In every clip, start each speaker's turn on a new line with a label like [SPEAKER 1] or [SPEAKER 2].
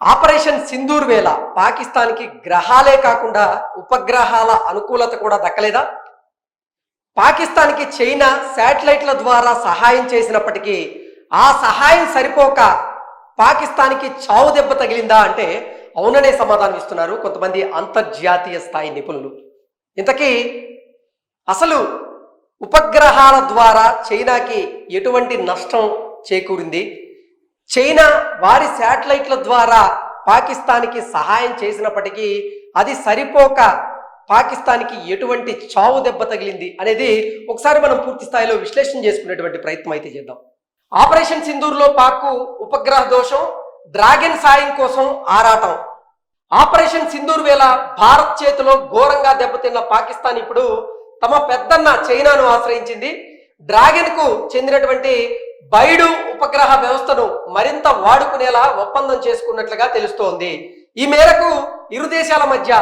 [SPEAKER 1] Operation Sindoor వేళ పాకిస్తాన్కి గ్రహాలే కాకుండా ఉపగ్రహాల అనుకూలత కూడా దక్కలేదా? పాకిస్తాన్కి చైనా శాటిలైట్ల ద్వారా సహాయం చేసినప్పటికీ ఆ సహాయం సరిపోక పాకిస్తాన్కి చావు దెబ్బ తగిలిందా అంటే అవుననే సమాధానం ఇస్తున్నారు కొంతమంది అంతర్జాతీయ స్థాయి నిపుణులు. ఇంతకీ అసలు ఉపగ్రహాల ద్వారా చైనాకి ఎటువంటి నష్టం చేకూరింది? చైనా వారి శాటిలైట్ల ద్వారా పాకిస్తాన్కి సహాయం చేసినప్పటికీ అది సరిపోక పాకిస్తాన్కి ఎటువంటి చావు దెబ్బ తగిలింది అనేది ఒకసారి మనం పూర్తి స్థాయిలో విశ్లేషణ చేసుకునేటువంటి ప్రయత్నం అయితే చేద్దాం. ఆపరేషన్ సింధూర్లో పాక్కు ఉపగ్రహ దోషం డ్రాగన్ సాయం కోసం ఆరాటం. ఆపరేషన్ సింధూర్ వేళ భారత్ చేతిలో ఘోరంగా దెబ్బతిన్న పాకిస్తాన్ ఇప్పుడు తమ పెద్దన్న చైనాను ఆశ్రయించింది. డ్రాగన్కు చెందినటువంటి బైడు ఉపగ్రహ వ్యవస్థను మరింత వాడుకునేలా ఒప్పందం చేసుకున్నట్లుగా తెలుస్తోంది. ఈ మేరకు ఇరు దేశాల మధ్య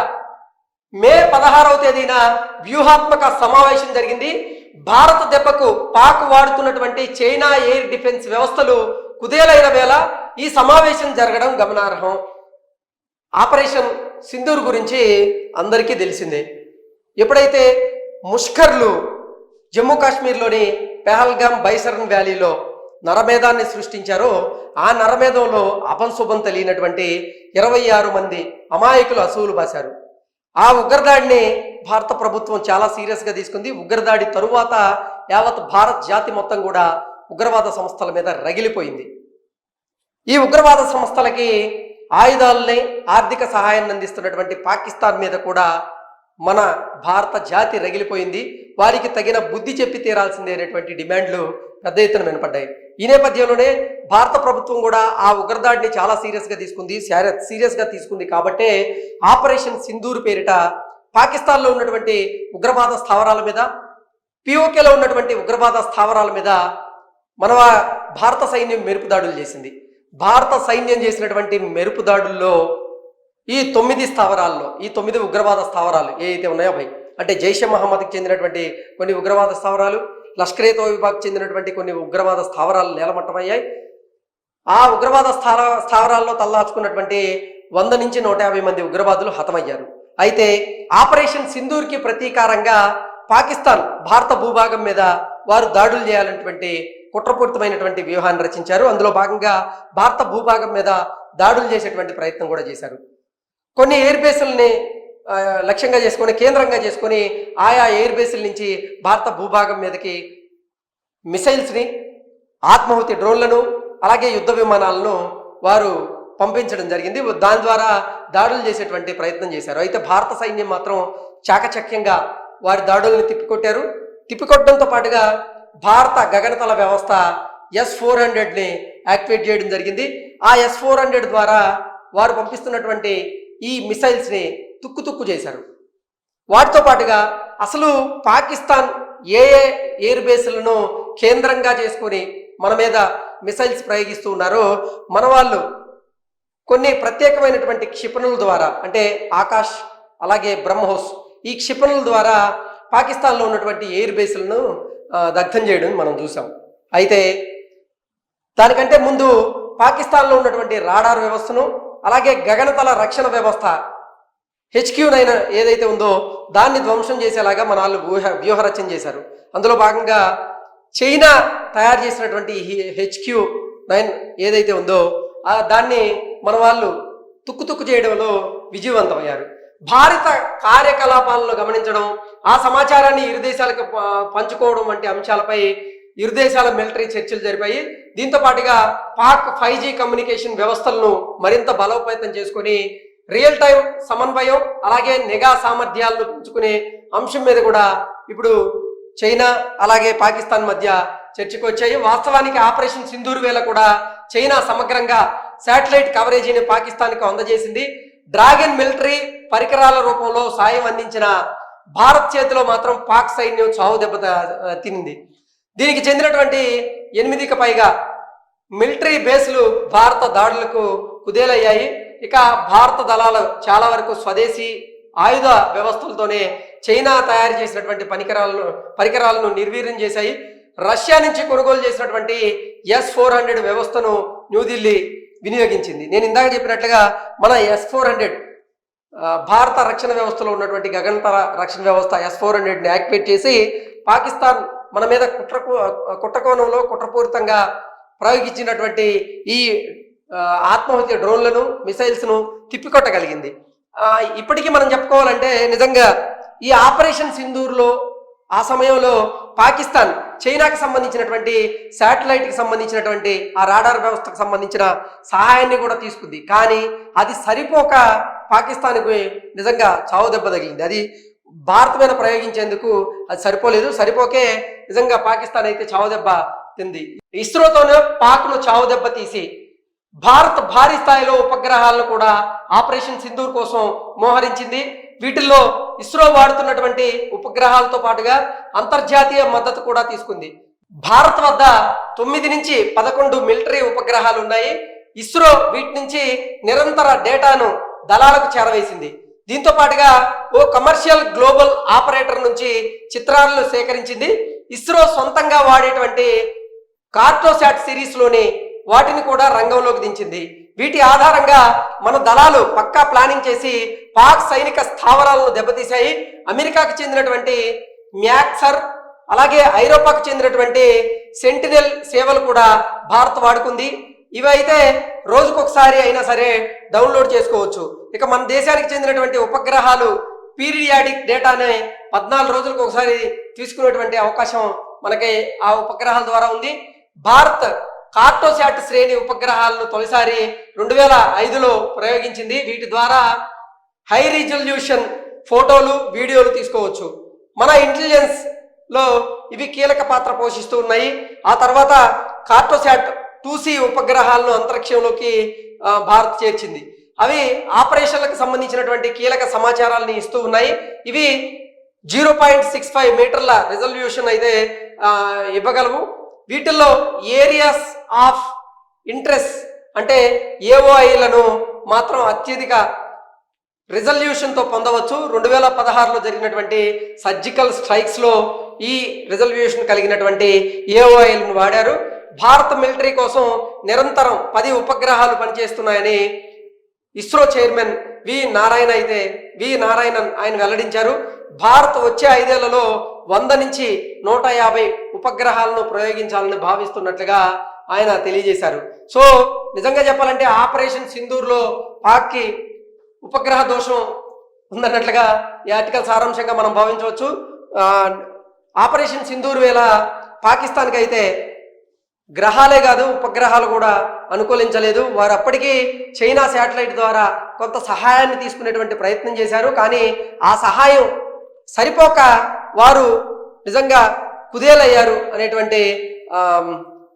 [SPEAKER 1] మే పదహారవ తేదీన వ్యూహాత్మక సమావేశం జరిగింది. భారత దెబ్బకు పాక్ వాడుతున్నటువంటి చైనా ఎయిర్ డిఫెన్స్ వ్యవస్థలు కుదేలైన వేళ ఈ సమావేశం జరగడం గమనార్హం. ఆపరేషన్ సింధూర్ గురించి అందరికీ తెలిసిందే. ఎప్పుడైతే ముష్కర్లు జమ్మూ కాశ్మీర్లోని పెహల్గామ్ బైసరన్ వ్యాలీలో నరమేధాన్ని సృష్టించారో. ఆ నరమేధంలో అపంశుభం తెలియనటువంటి ఇరవై ఆరు మంది అమాయకులు అసువులు బాశారు. ఆ ఉగ్రదాడిని భారత ప్రభుత్వం చాలా సీరియస్గా తీసుకుంది. ఉగ్రదాడి తరువాత యావత్ భారత్ జాతి మొత్తం కూడా ఉగ్రవాద సంస్థల మీద రగిలిపోయింది. ఈ ఉగ్రవాద సంస్థలకి ఆయుధాలని ఆర్థిక సహాయాన్ని అందిస్తున్నటువంటి పాకిస్తాన్ మీద కూడా మన భారత జాతి రగిలిపోయింది. వారికి తగిన బుద్ధి చెప్పి తీరాల్సిందే అనేటువంటి డిమాండ్లు పెద్ద ఎత్తున వినపడ్డాయి. ఈ నేపథ్యంలోనే భారత ప్రభుత్వం కూడా ఆ ఉగ్రదాడిని చాలా సీరియస్గా తీసుకుంది సీరియస్గా తీసుకుంది కాబట్టే ఆపరేషన్ సింధూర్ పేరిట పాకిస్తాన్లో ఉన్నటువంటి ఉగ్రవాద స్థావరాల మీద పిఓకేలో ఉన్నటువంటి ఉగ్రవాద స్థావరాల మీద మన భారత సైన్యం మెరుపు దాడులు చేసింది. భారత సైన్యం చేసినటువంటి మెరుపు దాడుల్లో ఈ తొమ్మిది స్థావరాల్లో ఈ తొమ్మిది ఉగ్రవాద స్థావరాలు ఏవైతే ఉన్నాయో అవి అంటే జైషే మహమ్మద్కి చెందినటువంటి కొన్ని ఉగ్రవాద స్థావరాలు లష్కరే తోయిబాకి చెందినటువంటి కొన్ని ఉగ్రవాద స్థావరాలు నేలమట్టమయ్యాయి. ఆ ఉగ్రవాద స్థావ స్థావరాల్లో తల్లాచుకున్నటువంటి వంద నుంచి నూట యాభై మంది ఉగ్రవాదులు హతమయ్యారు. అయితే ఆపరేషన్ సింధూర్కి ప్రతీకారంగా పాకిస్తాన్ భారత భూభాగం మీద వారు దాడులు చేయాలన్నటువంటి కుట్రపూరితమైనటువంటి వ్యూహాన్ని రచించారు. అందులో భాగంగా భారత భూభాగం మీద దాడులు చేసేటువంటి ప్రయత్నం కూడా చేశారు. కొన్ని ఎయిర్ బేసుల్ని లక్ష్యంగా చేసుకొని కేంద్రంగా చేసుకొని ఆయా ఎయిర్ బేస్ల నుంచి భారత భూభాగం మీదకి మిసైల్స్ని ఆత్మాహుతి డ్రోన్లను అలాగే యుద్ధ విమానాలను వారు పంపించడం జరిగింది. దాని ద్వారా దాడులు చేసేటువంటి ప్రయత్నం చేశారు. అయితే భారత సైన్యం మాత్రం చాకచక్యంగా వారి దాడుల్ని తిప్పికొట్టారు. తిప్పికొట్టడంతో పాటుగా భారత గగనతల వ్యవస్థ ఎస్ ఫోర్ హండ్రెడ్ని యాక్టివేట్ చేయడం జరిగింది. ఆ ఎస్ ఫోర్ హండ్రెడ్ ద్వారా వారు పంపిస్తున్నటువంటి ఈ మిసైల్స్ని తుక్కు తుక్కు చేశారు. వాటితో పాటుగా అసలు పాకిస్తాన్ ఏ ఏ ఎయిర్ బేస్లను కేంద్రంగా చేసుకొని మన మీద మిసైల్స్ ప్రయోగిస్తూ ఉన్నారో మన వాళ్ళు కొన్ని ప్రత్యేకమైనటువంటి క్షిపణుల ద్వారా అంటే ఆకాష్ అలాగే బ్రహ్మోస్ ఈ క్షిపణుల ద్వారా పాకిస్తాన్లో ఉన్నటువంటి ఎయిర్ బేస్లను దగ్ధం చేయడం మనం చూసాం అయితే దానికంటే ముందు పాకిస్తాన్లో ఉన్నటువంటి రాడార్ వ్యవస్థను అలాగే గగనతల రక్షణ వ్యవస్థ హెచ్క్యూ నైన్ ఏదైతే ఉందో దాన్ని ధ్వంసం చేసేలాగా మన వాళ్ళు వ్యూహ వ్యూహరచన చేశారు. అందులో భాగంగా చైనా తయారు చేసినటువంటి హెచ్క్యూ నైన్ ఏదైతే ఉందో ఆ దాన్ని మన వాళ్ళు తుక్కు తుక్కు చేయడంలో విజయవంతమయ్యారు. భారత కార్యకలాపాలను గమనించడం ఆ సమాచారాన్ని ఇరు దేశాలకు పంచుకోవడం వంటి అంశాలపై ఇరు దేశాల మిలిటరీ చర్చలు జరిపాయి. దీంతో పాటుగా పాక్ ఫైవ్ జీ కమ్యూనికేషన్ వ్యవస్థలను మరింత బలోపేతం చేసుకొని రియల్ టైం సమన్వయం అలాగే నిఘా సామర్థ్యాలను పెంచుకునే అంశం మీద కూడా ఇప్పుడు చైనా అలాగే పాకిస్తాన్ మధ్య చర్చకు వచ్చాయి వాస్తవానికి ఆపరేషన్ సింధూర్ వేళ కూడా చైనా సమగ్రంగా శాటిలైట్ కవరేజీని పాకిస్తాన్కు అందజేసింది. డ్రాగన్ మిలిటరీ పరికరాల రూపంలో సాయం అందించిన భారత్ చేతిలో మాత్రం పాక్ సైన్యం చావు దెబ్బ తినింది. దీనికి చెందినటువంటి ఎనిమిదికి పైగా మిలిటరీ బేస్లు భారత దాడులకు కుదేలయ్యాయి. ఇక భారత దళాలు చాలా వరకు స్వదేశీ ఆయుధ వ్యవస్థలతోనే చైనా తయారు చేసినటువంటి పరికరాలను పరికరాలను నిర్వీర్యం చేశాయి. రష్యా నుంచి కొనుగోలు చేసినటువంటి ఎస్ ఫోర్ హండ్రెడ్ వ్యవస్థను న్యూఢిల్లీ వినియోగించింది. నేను ఇందాక చెప్పినట్లుగా మన ఎస్ ఫోర్ హండ్రెడ్ భారత రక్షణ వ్యవస్థలో ఉన్నటువంటి గగనతల రక్షణ వ్యవస్థ ఎస్ ఫోర్ హండ్రెడ్ని యాక్టివేట్ చేసి పాకిస్తాన్ మన మీద కుట్ర కుట్రకోణంలో కుట్రపూరితంగా ప్రయోగించినటువంటి ఈ ఆత్మహత్య డ్రోన్లను మిసైల్స్ను తిప్పికొట్టగలిగింది. ఇప్పటికీ మనం చెప్పుకోవాలంటే నిజంగా ఈ ఆపరేషన్ సింధూర్లో ఆ సమయంలో పాకిస్తాన్ చైనాకి సంబంధించినటువంటి శాటిలైట్కి సంబంధించినటువంటి ఆ రాడార్ వ్యవస్థకు సంబంధించిన సహాయాన్ని కూడా తీసుకుంది. కానీ అది సరిపోక పాకిస్తాన్కి నిజంగా చావు దెబ్బ తగిలింది. అది భారత్ మీద ప్రయోగించేందుకు అది సరిపోలేదు. సరిపోకే నిజంగా పాకిస్తాన్ అయితే చావు దెబ్బ తింది. ఇస్రోతోనే పాక్ను చావు దెబ్బ తీసి భారత్ భారీ స్థాయిలో ఉపగ్రహాలను కూడా ఆపరేషన్ సింధూర్ కోసం మోహరించింది. వీటిల్లో ఇస్రో వాడుతున్నటువంటి ఉపగ్రహాలతో పాటుగా అంతర్జాతీయ మద్దతు కూడా తీసుకుంది. భారత్ వద్ద తొమ్మిది నుంచి పదకొండు మిలిటరీ ఉపగ్రహాలు ఉన్నాయి. ఇస్రో వీటి నుంచి నిరంతర డేటాను దళాలకు చేరవేసింది. దీంతో పాటుగా ఓ కమర్షియల్ గ్లోబల్ ఆపరేటర్ నుంచి చిత్రాలను సేకరించింది. ఇస్రో సొంతంగా వాడేటువంటి కార్టోసాట్ సిరీస్లోని వాటిని కూడా రంగంలోకి దించింది. వీటి ఆధారంగా మన దళాలు పక్కా ప్లానింగ్ చేసి పాక్ సైనిక స్థావరాలను దెబ్బతీశాయి. అమెరికాకు చెందినటువంటి మ్యాక్సర్ అలాగే ఐరోపాకు చెందినటువంటి సెంటినెల్ సేవలు కూడా భారత్ వాడుకుంది. ఇవైతే రోజుకొకసారి అయినా సరే డౌన్లోడ్ చేసుకోవచ్చు. ఇక మన దేశానికి చెందినటువంటి ఉపగ్రహాలు పీరియాడిక్ డేటానే పద్నాలుగు రోజులకు ఒకసారి తీసుకునేటువంటి అవకాశం మనకి ఆ ఉపగ్రహాల ద్వారా ఉంది. భారత్ కార్టోశాట్ శ్రేణి ఉపగ్రహాలను తొలిసారి రెండు వేల ఐదులో ప్రయోగించింది. వీటి ద్వారా హై రిజల్యూషన్ ఫోటోలు వీడియోలు తీసుకోవచ్చు. మన ఇంటెలిజెన్స్లో ఇవి కీలక పాత్ర పోషిస్తూ ఉన్నాయి. ఆ తర్వాత కార్టోశాట్ టూ సి ఉపగ్రహాలను అంతరిక్షంలోకి భారత్ చేర్చింది. అవి ఆపరేషన్లకు సంబంధించినటువంటి కీలక సమాచారాలని ఇస్తూ ఉన్నాయి. ఇవి జీరో పాయింట్ సిక్స్ ఫైవ్ మీటర్ల రిజల్యూషన్ అయితే ఇవ్వగలవు. వీటిల్లో ఏరియాస్ ఆఫ్ ఇంట్రెస్ట్ అంటే ఏఓఐలను మాత్రం అత్యధిక రిజల్యూషన్తో పొందవచ్చు. రెండు వేల పదహారులో జరిగినటువంటి సర్జికల్ స్ట్రైక్స్లో ఈ రిజల్యూషన్ కలిగినటువంటి ఏఓఐలను వాడారు. భారత మిలిటరీ కోసం నిరంతరం పది ఉపగ్రహాలు పనిచేస్తున్నాయని ఇస్రో చైర్మన్ వి నారాయణ అయితే వి నారాయణన్ ఆయన వెల్లడించారు. భారత్ వచ్చే ఐదేళ్ళలో వంద నుంచి నూట యాభై ఉపగ్రహాలను ప్రయోగించాలని భావిస్తున్నట్లుగా ఆయన తెలియజేశారు. సో నిజంగా చెప్పాలంటే ఆపరేషన్ సింధూర్లో పాక్కి ఉపగ్రహ దోషం ఉందన్నట్లుగా ఈ ఆర్టికల్ సారాంశంగా మనం భావించవచ్చు. ఆపరేషన్ సింధూర్ వేళ పాకిస్తాన్కి అయితే గ్రహాలే కాదు ఉపగ్రహాలు కూడా అనుకూలించలేదు. వారు అప్పటికీ చైనా శాటిలైట్ ద్వారా కొంత సహాయాన్ని తీసుకునేటువంటి ప్రయత్నం చేశారు. కానీ ఆ సహాయం సరిపోక వారు నిజంగా కుదేలయ్యారు అనేటువంటి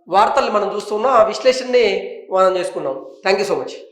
[SPEAKER 1] వార్తలు మనం చూస్తున్నాం ఆ విశ్లేషణని మనం చేసుకున్నాం. Thank you so much